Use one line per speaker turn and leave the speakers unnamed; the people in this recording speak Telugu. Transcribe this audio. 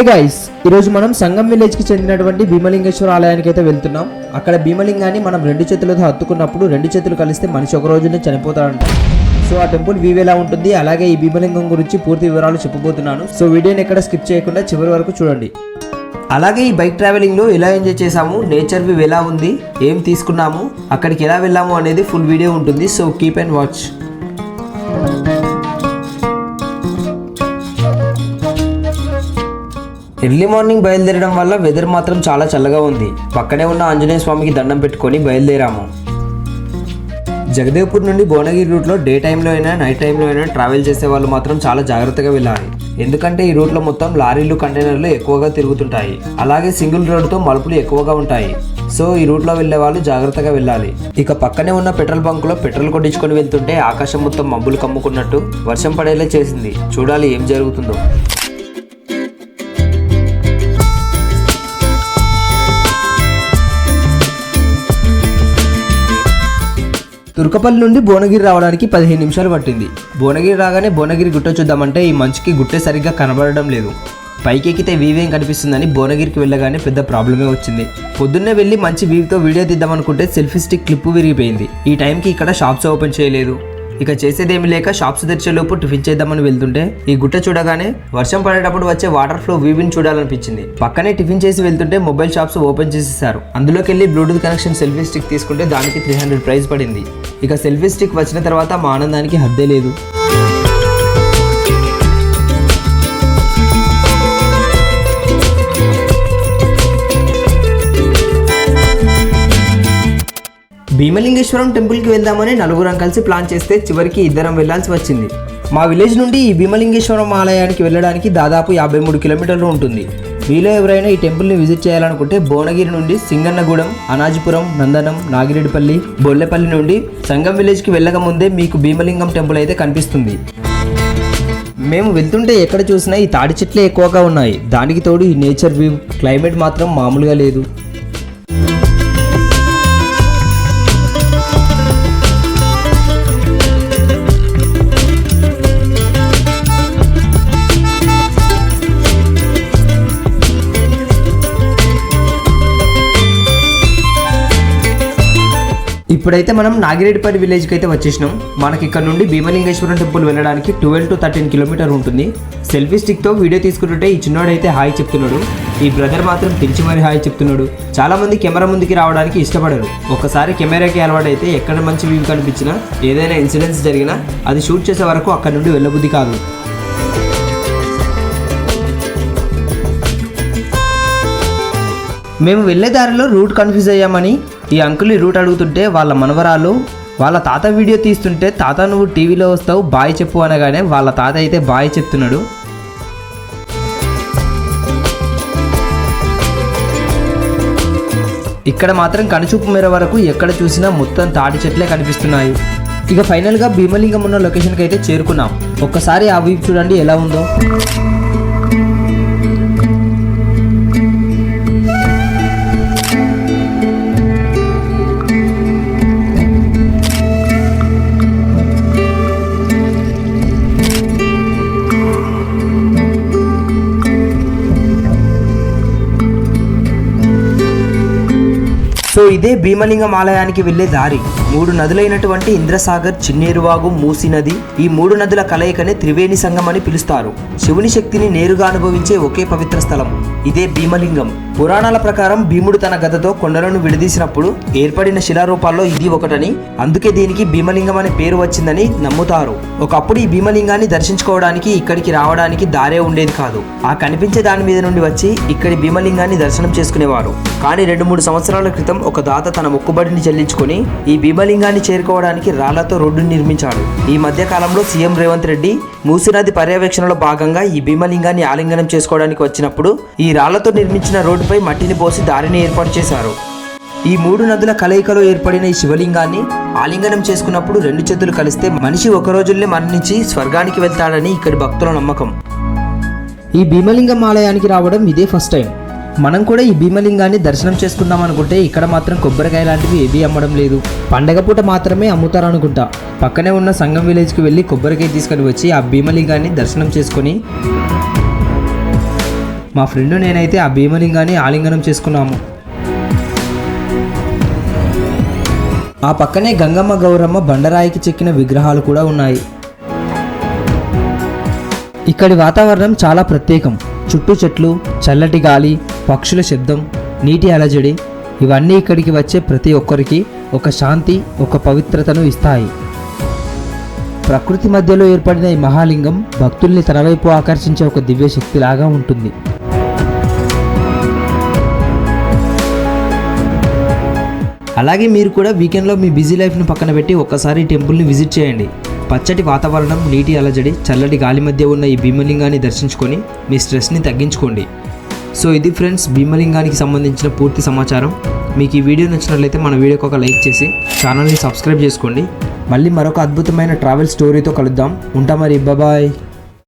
గైస్ ఈరోజు మనం సంగం విలేజ్కి చెందినటువంటి భీమలింగేశ్వర ఆలయానికి అయితే వెళ్తున్నాం. అక్కడ భీమలింగాన్ని మనం రెండు చేతులతో హత్తుకున్నప్పుడు రెండు చేతులు కలిస్తే మనిషి ఒక రోజునే చనిపోతాడంట. సో ఆ టెంపుల్ వ్యూ ఎలా ఉంటుంది? అలాగే ఈ భీమలింగం గురించి పూర్తి వివరాలు చెప్పబోతున్నాను. సో వీడియోని ఎక్కడ స్కిప్ చేయకుండా చివరి వరకు చూడండి. అలాగే ఈ బైక్ ట్రావెలింగ్లో ఎలా ఎంజాయ్ చేసాము నేచర్ వ్యూ ఎలా ఉంది? ఏం తీసుకున్నాము? అక్కడికి ఎలా వెళ్ళాము అనేది ఫుల్ వీడియో ఉంటుంది. So keep and watch early morning బయలుదేరడం వల్ల వెదర్ మాత్రం చాలా చల్లగా ఉంది. పక్కనే ఉన్న ఆంజనేయ స్వామికి దండం పెట్టుకొని బయలుదేరాము. జగదేవ్పూర్ నుండి భువనగిరి రూట్లో డే టైంలో అయినా నైట్ టైంలో అయినా ట్రావెల్ చేసే వాళ్ళు మాత్రం చాలా జాగ్రత్తగా వెళ్ళాలి. ఎందుకంటే ఈ రూట్లో మొత్తం లారీలు కంటైనర్లు ఎక్కువగా తిరుగుతుంటాయి. అలాగే సింగిల్ రోడ్డుతో మలుపులు ఎక్కువగా ఉంటాయి. సో ఈ రూట్లో వెళ్ళే వాళ్ళు జాగ్రత్తగా వెళ్ళాలి. ఇక పక్కనే ఉన్న పెట్రోల్ బంక్లో పెట్రోల్ కొట్టించుకొని వెళ్తుంటే ఆకాశం మొత్తం మబ్బులు కమ్ముకున్నట్టు వర్షం పడేలా చేసింది. చూడాలి ఏం జరుగుతుందో. తుర్కపల్లి నుండి భువనగిరి రావడానికి పదిహేను నిమిషాలు పట్టింది. భువనగిరి రాగానే భువనగిరి గుట్ట చూద్దామంటే ఈ మంచుకి గుట్టే సరిగ్గా కనబడడం లేదు. పైకెక్కితే వీవేం కనిపిస్తుందని భువనగిరికి వెళ్ళగానే పెద్ద ప్రాబ్లమే వచ్చింది. పొద్దున్నే వెళ్ళి మంచి వీవ్తో వీడియో తీద్దామనుకుంటే సెల్ఫీ స్టిక్ క్లిప్ విరిగిపోయింది. ఈ టైంకి ఇక్కడ షాప్స్ ఓపెన్ చేయలేదు. ఇక చేసేదేమి లేక షాప్స్ తెరిచేలోపు టిఫిన్ చేద్దామని వెళ్తుంటే ఈ గుట్ట చూడగానే వర్షం పడేటప్పుడు వచ్చే వాటర్ ఫ్లో వీవిని చూడాలనిపించింది. పక్కనే టిఫిన్ చేసి వెళ్తుంటే మొబైల్ షాప్స్ ఓపెన్ చేసేసారు. అందులోకి వెళ్ళి బ్లూటూత్ కనెక్షన్ సెల్ఫీ స్టిక్ తీసుకుంటే దానికి త్రీ హండ్రెడ్ ప్రైస్ పడింది. ఇక సెల్ఫీ స్టిక్ వచ్చిన తర్వాత మా ఆనందానికి హద్దే లేదు. భీమలింగేశ్వరం టెంపుల్కి వెళ్దామని నలుగురం కలిసి ప్లాన్ చేస్తే చివరికి ఇద్దరం వెళ్ళాల్సి వచ్చింది. మా విలేజ్ నుండి ఈ భీమలింగేశ్వరం ఆలయానికి వెళ్ళడానికి దాదాపు యాభై మూడు కిలోమీటర్లు ఉంటుంది. మీలో ఎవరైనా ఈ టెంపుల్ని విజిట్ చేయాలనుకుంటే భువనగిరి నుండి సింగన్నగూడెం అనాజిపురం నందనం నాగిరెడ్డిపల్లి బొల్లెపల్లి నుండి సంగం విలేజ్కి వెళ్ళక ముందే మీకు భీమలింగం టెంపుల్ అయితే కనిపిస్తుంది. మేము వెళ్తుంటే ఎక్కడ చూసినా ఈ తాడి చెట్లే ఎక్కువగా ఉన్నాయి. దానికి తోడు ఈ నేచర్ వ్యూ క్లైమేట్ మాత్రం మామూలుగా లేదు. ఇప్పుడైతే మనం నాగిరెడ్డిపల్లి విలేజ్కి అయితే వచ్చేసినాం. మనకి ఇక్కడ నుండి భీమలింగేశ్వరం టెంపుల్ వెళ్ళడానికి ట్వెల్వ్ టు థర్టీన్ కిలోమీటర్ ఉంటుంది. సెల్ఫీ స్టిక్తో వీడియో తీసుకుంటుంటే ఈ చిన్నోడైతే హాయ్ చెప్తున్నాడు. ఈ బ్రదర్ మాత్రం పిలిచి మరి హాయ్ చెప్తున్నాడు. చాలా మంది కెమెరా ముందుకి రావడానికి ఇష్టపడరు. ఒకసారి కెమెరాకి అలవాటైతే ఎక్కడ మంచి వ్యూ కనిపించినా ఏదైనా ఇన్సిడెంట్స్ జరిగినా అది షూట్ చేసే వరకు అక్కడ నుండి వెళ్ళబుద్ధి కాదు. మేము వెళ్ళే దారిలో రూట్ కన్ఫ్యూజ్ అయ్యామని ఈ అంకుల్ ఈ రూట్ అడుగుతుంటే వాళ్ళ మనవరాలు వాళ్ళ తాత వీడియో తీస్తుంటే తాత నువ్వు టీవీలో వస్తావు బాయ్ చెప్పు అనగానే వాళ్ళ తాత అయితే బాయ్ చెప్తున్నాడు. ఇక్కడ మాత్రం కనుచూపు మేర వరకు ఎక్కడ చూసినా మొత్తం తాటి చెట్లే కనిపిస్తున్నాయి. ఇక ఫైనల్గా భీమలింగం ఉన్న లొకేషన్కి అయితే చేరుకున్నాం. ఒక్కసారి ఆ వ్యూ చూడండి ఎలా ఉందో. సో ఇదే భీమలింగం ఆలయానికి వెళ్ళే దారి. మూడు నదులైనటువంటి ఇంద్రసాగర్ చిన్నేరువాగు మూసి నది ఈ మూడు నదుల కలయికనే త్రివేణి సంగం అని పిలుస్తారు. శివుని శక్తిని నేరుగా అనుభవించే ఒకే పవిత్ర స్థలం. ఇదే భీమలింగం. పురాణాల ప్రకారం భీముడు తన గదతో కొండలను విడదీసినప్పుడు ఏర్పడిన శిలారూపాల్లో ఇది ఒకటని అందుకే దీనికి భీమలింగం అనే పేరు వచ్చిందని నమ్ముతారు. ఒకప్పుడు ఈ భీమలింగాన్ని దర్శించుకోవడానికి ఇక్కడికి రావడానికి దారే ఉండేది కాదు. ఆ కనిపించే దాని మీద నుండి వచ్చి ఇక్కడి భీమలింగాన్ని దర్శనం చేసుకునేవారు. కానీ రెండు మూడు సంవత్సరాల క్రితం ఒక దాత తన మొక్కుబడిని చెల్లించుకొని ఈ భీమలింగాన్ని చేరుకోవడానికి రాళ్ళతో రోడ్డుని నిర్మించాడు. ఈ మధ్య కాలంలో సీఎం రేవంత్ రెడ్డి మూసీనది పర్యవేక్షణలో భాగంగా ఈ భీమలింగాన్ని ఆలింగనం చేసుకోవడానికి వచ్చినప్పుడు ఈ రాళ్ళతో నిర్మించిన రోడ్డుపై మట్టిని పోసి దారిని ఏర్పాటు చేశారు. ఈ మూడు నదుల కలయికలో ఏర్పడిన ఈ శివలింగాన్ని ఆలింగనం చేసుకున్నప్పుడు రెండు చేతులు కలిస్తే మనిషి ఒక రోజుల్నే మరణించి స్వర్గానికి వెళ్తాడని ఇక్కడి భక్తుల నమ్మకం. ఈ భీమలింగం ఆలయానికి రావడం ఇదే ఫస్ట్ టైం. మనం కూడా ఈ భీమలింగాన్ని దర్శనం చేసుకుందాం అనుకుంటే ఇక్కడ మాత్రం కొబ్బరికాయ లాంటివి ఏవి అమ్మడం లేదు. పండగ పూట మాత్రమే అమ్ముతారనుకుంటా. పక్కనే ఉన్న సంగం విలేజ్కి వెళ్ళి కొబ్బరికాయ తీసుకొని వచ్చి ఆ భీమలింగాన్ని దర్శనం చేసుకొని మా ఫ్రెండ్ నేనైతే ఆ భీమలింగాన్ని ఆలింగనం చేసుకున్నాము. ఆ పక్కనే గంగమ్మ గౌరమ్మ బండరాయికి చెక్కిన విగ్రహాలు కూడా ఉన్నాయి. ఇక్కడి వాతావరణం చాలా ప్రత్యేకం. చుట్టూ చెట్లు చల్లటి గాలి పక్షుల శబ్దం నీటి అలజడి ఇవన్నీ ఇక్కడికి వచ్చే ప్రతి ఒక్కరికి ఒక శాంతి ఒక పవిత్రతను ఇస్తాయి. ప్రకృతి మధ్యలో ఏర్పడిన ఈ మహాలింగం భక్తుల్ని తన వైపు ఆకర్షించే ఒక దివ్య శక్తిలాగా ఉంటుంది. అలాగే మీరు కూడా వీకెండ్లో మీ బిజీ లైఫ్ని పక్కన పెట్టి ఒక్కసారి టెంపుల్ని విజిట్ చేయండి. పచ్చటి వాతావరణం నీటి అలజడి చల్లటి గాలి మధ్య ఉన్న ఈ భీమలింగాన్ని దర్శించుకొని మీ స్ట్రెస్ని తగ్గించుకోండి. సో ఇది ఫ్రెండ్స్ భీమలింగానికి సంబంధించిన పూర్తి సమాచారం. మీకు ఈ వీడియో నచ్చినట్లయితే మన వీడియోకి ఒక లైక్ చేసి ఛానల్ని సబ్స్క్రైబ్ చేసుకోండి. మళ్ళీ మరొక అద్భుతమైన ట్రావెల్ స్టోరీతో కలుద్దాం. ఉంటా మరి బాయ్.